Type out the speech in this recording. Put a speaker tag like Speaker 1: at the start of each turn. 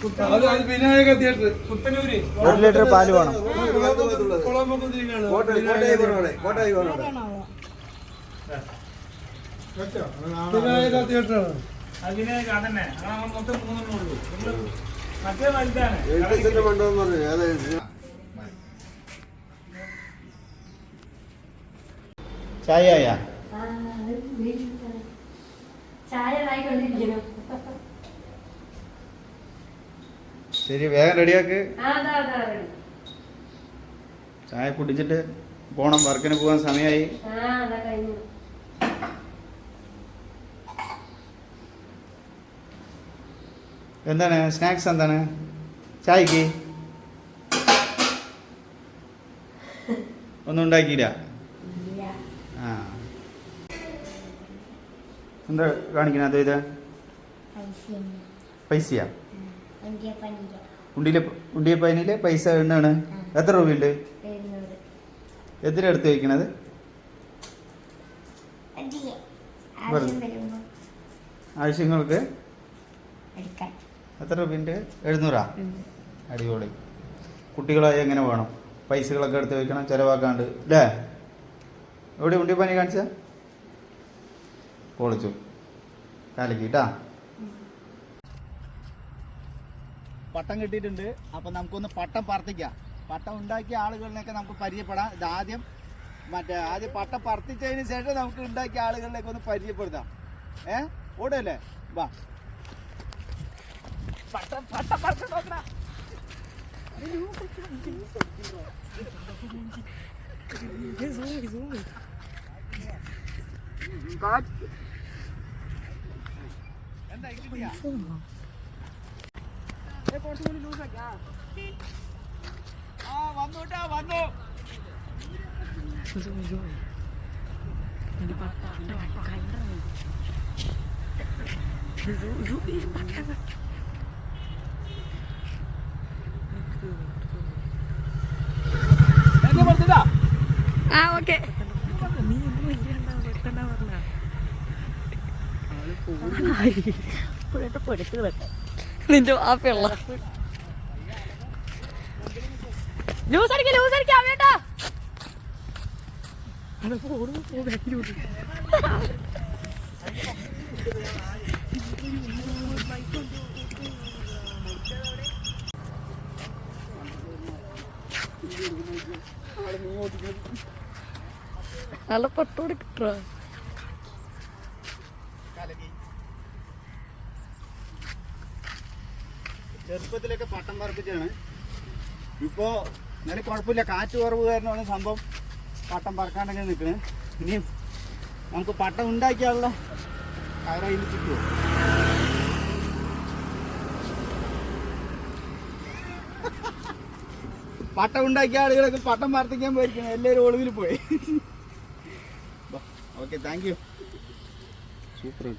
Speaker 1: Vinayaka theatre
Speaker 2: Puthanoor
Speaker 3: ഒരു litre പാൽ വേണം
Speaker 1: വിനായക തിയേറ്ററാണ്
Speaker 2: അതിനെ അതന്നെ അങ്ങനെ മൊത്തം മൂന്നെണ്ണേ ഉള്ളൂ മറ്റേ വലുതാണ്
Speaker 3: ചായ
Speaker 4: ചായ ആയിക്കൊണ്ടിരിക്കുന്നു
Speaker 3: ശരി വേഗം റെഡിയാക്ക്. ചായ കുടിച്ചിട്ട് പോണം വർക്കിന് പോകാൻ സമയമായി എന്താണ്? സ്നാക്സ് എന്താണ്? ചായക്ക്? ഒന്നും ഉണ്ടാക്കിയില്ല. ആ. എന്താ കാണിക്കണത് ഇത്. പൈസയാ. ഉണ്ടിയിലെ പൈസ എണ്ണാണ്. എത്ര രൂപയുണ്ട്. എത്ര എടുത്ത് വയ്ക്കണത് ആവശ്യങ്ങൾക്ക്. എത്ര രൂപയുണ്ട്? എഴുന്നൂറാ. അടിപൊളി. കുട്ടികളായി എങ്ങനെ വേണം? പൈസകളൊക്കെ എടുത്ത് വെക്കണം ചിലവാക്കാണ്ട് അല്ലേ എവിടെ ഉണ്ടിപ്പനി കാണിച്ച? പൊളിച്ചു. കാലക്കിട്ടാ പട്ടം കിട്ടിയിട്ടുണ്ട്. അപ്പൊ നമുക്കൊന്ന് പട്ടം പറത്തിക്കാം. പട്ടം ഉണ്ടാക്കിയ ആളുകളിലേക്ക് നമുക്ക് പരിചയപ്പെടാം. ഇത് ആദ്യം മറ്റേ ആദ്യം പട്ടം പറത്തിച്ചതിന് ശേഷം നമുക്ക് ഉണ്ടാക്കിയ ആളുകളിലേക്ക് ഒന്ന് പരിചയപ്പെടുത്താം. ഏ? ഓടല്ലേ? വാ. പട്ടം പട്ടം എന്താ കിട്ടിയാ ആ. വന്നുട്ടാ വന്നു
Speaker 5: ആ ഓക്കെ. നിന്റെ മാപ്പിള്ള ലൂസ് അടിക്ക ലൂസ് അടിക്കാം വേട്ടാ. നല്ല പട്ടോടെ കിട്ടുക
Speaker 3: ചെറുപ്പത്തിലൊക്കെ പട്ടം പറപ്പിച്ചാണ് ഇപ്പോൾ എന്നാലും കുഴപ്പമില്ല. കാറ്റ് കുറവ് കാരണമാണ് സംഭവം പട്ടം പറക്കാണ്ടൊക്കെ നിൽക്കുന്നത് ഇനിയും നമുക്ക് പട്ടം ഉണ്ടാക്കിയാലുള്ള കയറായി കിട്ടുമോ പട്ടം ഉണ്ടാക്കിയ ആളുകളൊക്കെ പട്ടം വർദ്ധിക്കാൻ പോയിരിക്കണം. എല്ലാവരും ഒളിവിൽ പോയി. Okay thank you. സൂപ്പർ കേട്ടോ.